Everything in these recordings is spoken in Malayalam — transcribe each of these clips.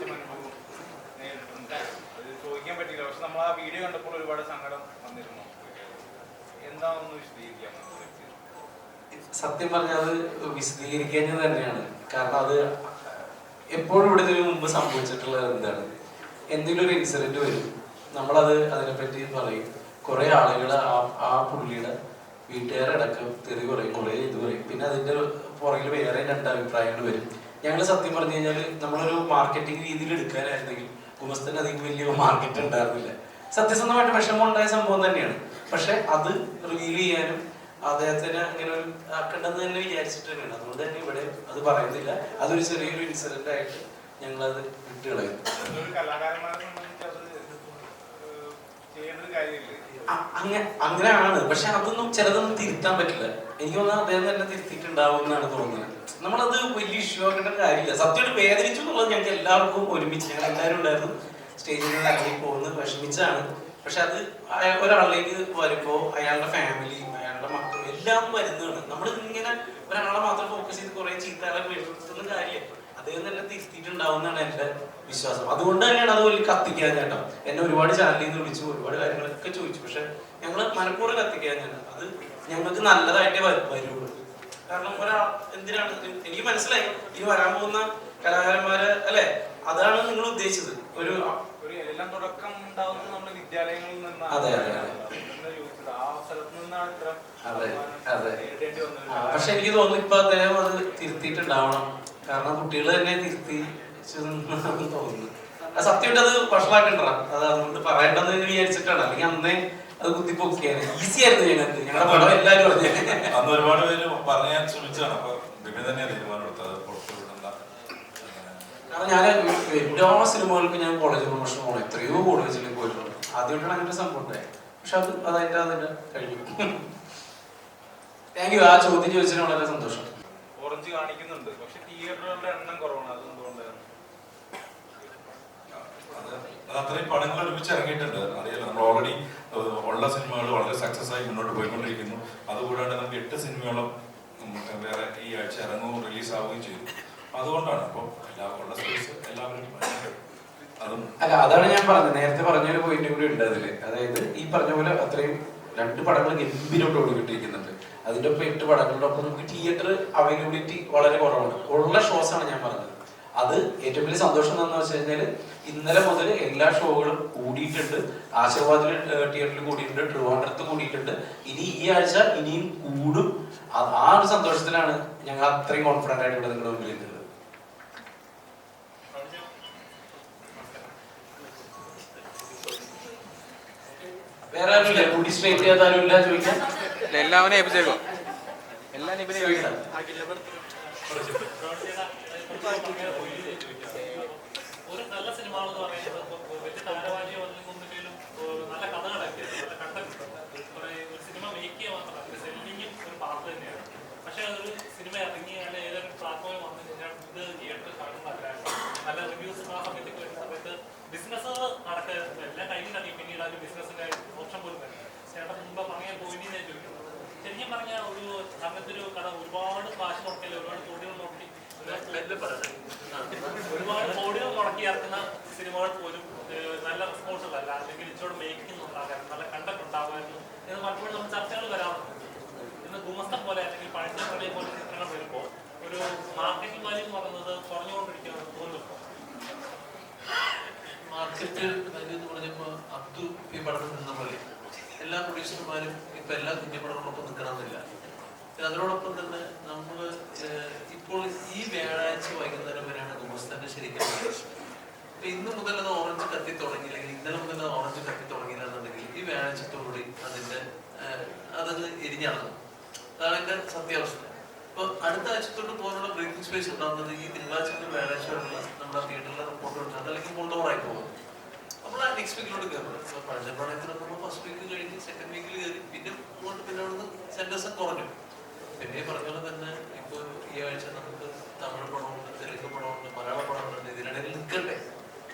മോശം അനുഭവം നേരിട്ടിട്ടുണ്ട് അത് ചോദിക്കാൻ പറ്റില്ല പക്ഷെ നമ്മൾ ആ വീഡിയോ കണ്ടപ്പോൾ ഒരുപാട് സങ്കടം വന്നിരുന്നു എന്താണെന്ന് വിശദീകരിക്കാം സത്യം പറഞ്ഞാൽ അത് വിശദീകരിക്കേണ്ടത് തന്നെയാണ്. കാരണം അത് എപ്പോഴും ഇവിടെ മുമ്പ് സംഭവിച്ചിട്ടുള്ളത് എന്താണ്? എന്തെങ്കിലും ഒരു ഇൻസിഡന്റ് വരും. നമ്മളത് അതിനെപ്പറ്റി പറയും. കുറെ ആളുകൾ ആ ആ പുള്ളിയുടെ വീട്ടുകാരടക്കം തെറി കുറയും കുറെ ഇത് പറയും. പിന്നെ അതിന്റെ പുറകിൽ വേറെ രണ്ട് അഭിപ്രായങ്ങൾ വരും. ഞങ്ങൾ സത്യം പറഞ്ഞു കഴിഞ്ഞാൽ നമ്മളൊരു മാർക്കറ്റിംഗ് രീതിയിൽ എടുക്കാനായിരുന്നെങ്കിൽ ഗുമസ്തന് അധികം വലിയ മാർക്കറ്റ് ഉണ്ടായിരുന്നില്ല. സത്യസന്ധമായിട്ട് വിഷമം ഉണ്ടായ സംഭവം തന്നെയാണ്. പക്ഷെ അത് റിവീൽ ചെയ്യാനും അദ്ദേഹത്തിന് അങ്ങനെ ഒരു ആക്കണ്ടെന്ന് തന്നെ വിചാരിച്ചിട്ട് തന്നെയാണ്. അതുകൊണ്ട് തന്നെ ഇവിടെ അത് പറയുന്നില്ല. അതൊരു ചെറിയൊരു ഇൻസിഡന്റ് ആയിട്ട് ഞങ്ങൾ അത് വിട്ടുകളയും ഒരു കലാകാരന്മാരെ സംബന്ധിച്ച് അത് ഏഹ്, ചെയ്യേണ്ട ഒരു കാര്യമില്ലേ? അ- അങ്ങ- അങ്ങനെയാണ്. പക്ഷെ അതൊന്നും ചിലതൊന്നും തിരുത്താൻ പറ്റില്ല. എനിക്ക് തോന്നുന്നത് അദ്ദേഹം തന്നെ തിരുത്തിയിട്ടുണ്ടാവും എന്നാണ് തോന്നുന്നത്. നമ്മളത് വലിയ ഇഷ്യൂ ആക്കേണ്ട കാര്യമില്ല. സത്യമായിട്ട് വേദനിച്ചു എന്നുള്ളത് ഞങ്ങൾക്ക് എല്ലാവർക്കും ഒരുമിച്ച് ഞങ്ങൾ എല്ലാവരും ഉണ്ടായിരുന്നു. സ്റ്റേജിൽ ഇറങ്ങി പോകുന്നത് വിഷമിച്ചാണ്. പക്ഷെ അത് ഒരാളിലേക്ക് വരുമ്പോൾ അയാളുടെ ഫാമിലി അയാളുടെ മക്കൾ എല്ലാം വരുന്നതാണ്. നമ്മൾ ഇങ്ങനെ ഒരാളെ മാത്രം ഫോക്കസ് ചെയ്ത് കുറെ ചീത്തകളെ വീഴ്ത്തുന്ന കാര്യം അദ്ദേഹം തന്നെ തിരുത്തിയിട്ടുണ്ടാവുന്നതാണ് എന്റെ വിശ്വാസം. അതുകൊണ്ട് തന്നെയാണ് അത് വലിയ കത്തിക്കാൻ ചേട്ടാ എന്നെ ഒരുപാട് ചാനലിൽ നിന്ന് വിളിച്ചു ഒരുപാട് കാര്യങ്ങളൊക്കെ ചോദിച്ചു. പക്ഷെ ഞങ്ങൾ മനഃപൂർവം കത്തിക്കാൻ ചേട്ടാ അത് ഞങ്ങൾക്ക് നല്ലതായിട്ടേ വരു- വരുള്ളൂ. കാരണം ഒരാൾ എന്തിനാണ്? എനിക്ക് മനസ്സിലായി. ഇനി വരാൻ പോകുന്ന കലാകാരന്മാര് അല്ലെ? അതാണ് നിങ്ങൾ ഉദ്ദേശിച്ചത്. ഒരു ഒരു എല്ലാം തുടക്കം ഉണ്ടാവുന്നത് നമ്മുടെ വിദ്യാലയങ്ങളിൽ നിന്നാണ് അതെ, അതെ, അതെ. അതെ, പക്ഷെ എനിക്ക് തോന്നുന്നു ഇപ്പൊ അദ്ദേഹം അത് തിരുത്തിയിട്ടുണ്ടാവണം. കാരണം കുട്ടികൾ തന്നെ തിരുത്തി തോന്നുന്നു സത്യം സത്യമായിട്ട് അത് വഷളാക്കണ്ട അത് അതുകൊണ്ട് പറയണ്ടെന്ന് വിചാരിച്ചിട്ടാണ്. അല്ലെങ്കിൽ അന്നേ അത് കുത്തിപ്പൊക്കിയാണ്. ഈസി ആയിരുന്നു ഞങ്ങൾക്ക്. ഞങ്ങളുടെ പടം എല്ലാവരും പറഞ്ഞു. അന്ന് ഒരുപാട് പേര് പറയാൻ ശ്രമിച്ചതാണ്. അപ്പൊ ബിബി തന്നെ വിടണ്ട. അങ്ങനെ. കാരണം ഞാൻ എല്ലാ സിനിമകൾക്ക് ഞാൻ കോളേജ് പ്രൊമോഷൻ പോകണം എത്രയോ കോളേജിൽ പോയിട്ടുണ്ട്. ആദ്യമായിട്ടാണ് അങ്ങനെ സംഭവം ഉണ്ടായത്. പക്ഷെ അത് അതായിട്ട് അതിന്റെ കഴിഞ്ഞു. താങ്ക് യു ആ ചോദ്യം ചോദിച്ചതിന് വളരെ സന്തോഷം. ഓറഞ്ച് കാണിക്കുന്നുണ്ട്. പക്ഷെ തിയേറ്ററുകളുടെ എണ്ണം കുറവാണ്. അത് എന്തുകൊണ്ടാണ് അത് അത് അത്രയും പടങ്ങൾ ഒരുമിച്ച് ഇറങ്ങിയിട്ടുണ്ട്. അറിയാലോ നമ്മൾ ഓൾറെഡി ഉള്ള സിനിമകൾ വളരെ സക്സസ് ആയി മുന്നോട്ട് പോയിക്കൊണ്ടിരിക്കുന്നു. അതുകൂടാണ്ട് നമുക്ക് എട്ട് സിനിമകളും വേറെ ഈ ആഴ്ച ഇറങ്ങുകയും റിലീസ് ആവുകയും ചെയ്തു. അതുകൊണ്ടാണ് അപ്പോൾ എല്ലാ ഉള്ള സ്പേസ് എല്ലാവരും അല്ല അതാണ് ഞാൻ പറഞ്ഞത്. നേരത്തെ പറഞ്ഞൊരു പോയിന്റ് കൂടി ഉണ്ട് അതിൽ. അതായത് ഈ പറഞ്ഞ പോലെ അത്രയും രണ്ട് പടങ്ങൾ ഗംഭീരമായിട്ട് ഓടിക്കിട്ടിരിക്കുന്നുണ്ട് അതിന്റെ ഒപ്പം എട്ട് പടങ്ങളുടെ ഒപ്പം നമുക്ക് തിയേറ്റർ അവൈലബിലിറ്റി വളരെ കുറവാണ്. ഉള്ള ഷോസ് ആണ് ഞാൻ പറഞ്ഞത്. അത് ഏറ്റവും വലിയ സന്തോഷം എന്താണെന്ന് വെച്ച് കഴിഞ്ഞാൽ ഇന്നലെ മുതൽ എല്ലാ ഷോകളും കൂടിയിട്ടുണ്ട്. ആശീർവാദിൽ തിയേറ്ററിൽ കൂടിയിട്ടുണ്ട് ട്രിവാൻഡ്രത്ത് കൂടിയിട്ടുണ്ട്. ഇനി ഈ ആഴ്ച ഇനിയും കൂടും. ആ- ഒരു സന്തോഷത്തിലാണ് ഞങ്ങൾ അത്രയും കോൺഫിഡന്റ് ആയിട്ട് ഇവിടെ നിങ്ങളുടെ മുമ്പിൽ നിൽക്കുന്നത് വേറെ ആരുമില്ല കൂടി സ്ട്രേറ്റ് ചെയ്യാത്ത ആരുമില്ല ചോദിക്കാൻ. എല്ലാവരും ഏൽപ്പിച്ചേക്കോ. എല്ലാം ഇവനെ ചോദിക്കണം ഒരു നല്ല സിനിമകൾ എന്ന് പറയുന്നത് വലിയ താരവാലിയോ ഒന്നില്ലെങ്കിലും നല്ല കഥകളൊക്കെ നല്ല കണ്ടന്റ് ഒരു സിനിമ മേക്ക് ചെയ്യുക മാത്രമല്ല ഒരു പാർട്ട് തന്നെയാണ്. പക്ഷെ അതൊരു സിനിമ ഇറങ്ങി ഏതൊരു പ്ലാറ്റ്ഫോമിൽ വന്നു കഴിഞ്ഞാൽ ഇത് തിയേറ്ററിൽ നല്ല റിവ്യൂസ് ആ സമയത്ത് വരുന്ന സമയത്ത് നടക്കുക. എല്ലാം കഴിഞ്ഞിട്ടാണ് പിന്നീട് ആ ഒരു ബിസിനസ്സിന്റെ ഓപ്ഷൻ പോലും ചേട്ടൻ മുമ്പ് അങ്ങനെ പോയി ഞാൻ ചോദിക്കുന്നത് ശരിക്കും പറഞ്ഞാൽ ഒരു അങ്ങനത്തെ ഒരു കട ഒരുപാട് കാശ് മുടക്കില്ല ഒരുപാട് കോടികൾ മുടക്കി ഒരുപാട് കോടികൾ മുടക്കി ഇറക്കുന്ന സിനിമകൾ പോലും നല്ല റെസ്പോൺസ് അല്ല. അല്ലെങ്കിൽ ഇച്ചോട് മേക്കിംഗ് ഉണ്ടാകാൻ നല്ല കണ്ടക്ട് ഉണ്ടാകുമായിരുന്നു എന്ന് പലപ്പോഴും നമ്മൾ ചർച്ചകൾ വരാറുണ്ട്. ഇന്ന് ഗുമസ്തം പോലെ അല്ലെങ്കിൽ പഴയ പോലെ ചിത്രങ്ങൾ വരുമ്പോൾ ഒരു മാർക്കറ്റിംഗ് വാല്യൂ എന്ന് പറയുന്നത് കുറഞ്ഞുകൊണ്ടിരിക്കുകയാണ് തോന്നുന്നു മാർക്കറ്റ് വാല്യൂ എന്ന് പറഞ്ഞപ്പോൾ അബ്ദു ഈ പടത്തിൽ നിന്ന പോലെ എല്ലാ പ്രൊഡ്യൂസർമാരും ഇപ്പൊ എല്ലാ കുഞ്ഞുപടങ്ങളോടൊപ്പം നിൽക്കണമെന്നില്ല. അതിനോടൊപ്പം തന്നെ നമ്മൾ ഇപ്പോൾ ഈ വ്യാഴാഴ്ച വൈകുന്നേരം വരെയാണ് ഗുമസ്താന്റെ ശരിക്കും. ഇപ്പൊ ഇന്ന് മുതൽ അത് ഓറഞ്ച് കത്തി തുടങ്ങി അല്ലെങ്കിൽ ഇന്നലെ മുതൽ അത് ഓറഞ്ച് കത്തി തുടങ്ങിയില്ല എന്നുണ്ടെങ്കിൽ ഈ വ്യാഴാഴ്ചത്തോടുകൂടി അതിന്റെ അതങ്ങ് എരിഞ്ഞാണ് അതാണ് എന്റെ സത്യാവസ്ഥ. ഇപ്പൊ അടുത്ത ആഴ്ചത്തോട്ട് പോകാനുള്ള ബ്രീത്തിങ് സ്പേസ് ഉണ്ടാകുന്നത് ഈ തിങ്കളാഴ്ച വ്യാഴാഴ്ച നമ്മുടെ തിയേറ്ററിലെ റിപ്പോർട്ട് എടുത്താൽ അല്ലെങ്കിൽ കൊണ്ടുപോകാറായി പോകും. നെക്സ്റ്റ് വീക്കിലോട്ട് കയറുന്നത് പഴയ പ്രണയത്തിന് നമ്മൾ ഫസ്റ്റ് വീക്ക് കഴിഞ്ഞ് സെക്കൻഡ് വീക്കിൽ കയറി. പിന്നെ അങ്ങോട്ട് പിന്നെ അവിടുന്ന് സെന്റേഴ്സ് കുറഞ്ഞു. പിന്നെ പറഞ്ഞ പോലെ തന്നെ ഇപ്പൊ ഈ ആഴ്ച നമുക്ക് തമിഴ് പടമുണ്ട് തെലുങ്ക് പടമുണ്ട് മലയാള പടമുണ്ട്. ഇതിനിടയിൽ നിൽക്കണ്ടേ?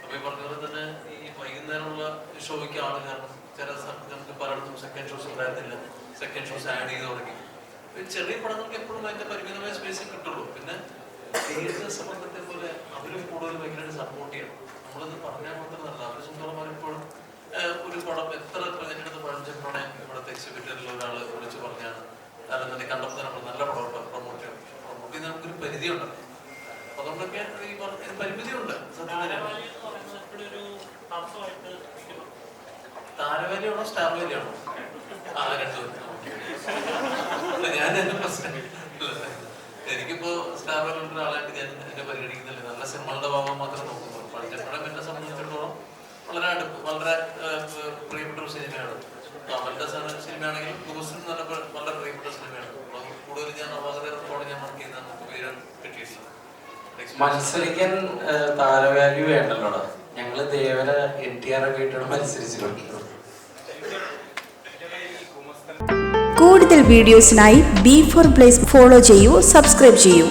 അപ്പൊ ഈ പറഞ്ഞ പോലെ തന്നെ ഈ വൈകുന്നേരമുള്ള ഷോയ്ക്ക് ആണ് കാരണം ചില സമയത്ത് നമുക്ക് പലയിടത്തും സെക്കൻഡ് ഷോസ് ഉണ്ടായിരുന്നില്ല. സെക്കൻഡ് ഷോസ് ആഡ് ചെയ്ത് തുടങ്ങി. ചെറിയ പടങ്ങൾക്ക് എപ്പോഴും അതിന്റെ പരിമിതമായ സ്പേസ് കിട്ടുള്ളൂ. പിന്നെ തിയേറ്റേഴ്സ് പണ്ടത്തെ പോലെ അവരും കൂടുതൽ ഭയങ്കരമായിട്ട് സപ്പോർട്ട് ചെയ്യണം. നമ്മളത് പറഞ്ഞാൽ മാത്രമല്ല അവരെ സംബന്ധിച്ചോളം ഇപ്പോഴും ഒരു പടം എത്ര അടുത്ത് പഴഞ്ചൻ പ്രണയം ഇവിടുത്തെ എക്സിബിറ്ററിൽ ഒരാൾ വിളിച്ച് പറഞ്ഞാണ് കാരണം തന്നെ കണ്ടപ്പോൾ നമ്മൾ നല്ല പടം പ്രൊമോട്ട് ചെയ്യണം പ്രൊമോട്ട് ചെയ്യുന്ന നമുക്കൊരു പരിധിയുണ്ട്. അതുകൊണ്ടൊക്കെ ഈ പറഞ്ഞ പരിമിതിയുണ്ട്. താരവേലയാണോ സ്റ്റാർ വേലയാണോ? ആ രണ്ടും ഞാൻ എന്റെ പ്രശ്നം. എനിക്കിപ്പോ സ്റ്റാർ വേല ഒരാളായിട്ട് ഞാൻ എന്നെ പരിഗണിക്കുന്നില്ല നല്ല സിനിമകളുടെ ഭാഗം മാത്രമേ നോക്കുന്നുള്ളൂ പഴച്ചപ്പഴം എന്നെ സംബന്ധിച്ചിടത്തോളം വളരെ അടുപ്പ് വളരെ ഏഹ്, പ്രിയപ്പെട്ട ഒരു സിനിമയാണ് അവന്റെ സ- സിനിമയാണെങ്കിലും ഗോസ് എന്ന് പറഞ്ഞ വളരെ പ്രിയപ്പെട്ട സിനിമയാണ് അപ്പോൾ കൂടുതൽ ഞാൻ അപാകതയോടെ ഞാൻ വർക്ക് ചെയ്യുന്ന നമുക്ക് പേര് കിട്ടിയിട്ടില്ല മത്സരിക്കാൻ താര വാല്യൂ വേണ്ടല്ലോടാ ഞങ്ങൾ ദേവര എൻ ടി ആർ ഒക്കെ ആയിട്ടാണ് മത്സരിച്ചിട്ടുള്ളത്. കൂടുതൽ വീഡിയോസിനായി ബി ഫോർ പ്ലേസ് ഫോളോ ചെയ്യൂ സബ്സ്ക്രൈബ് ചെയ്യൂ.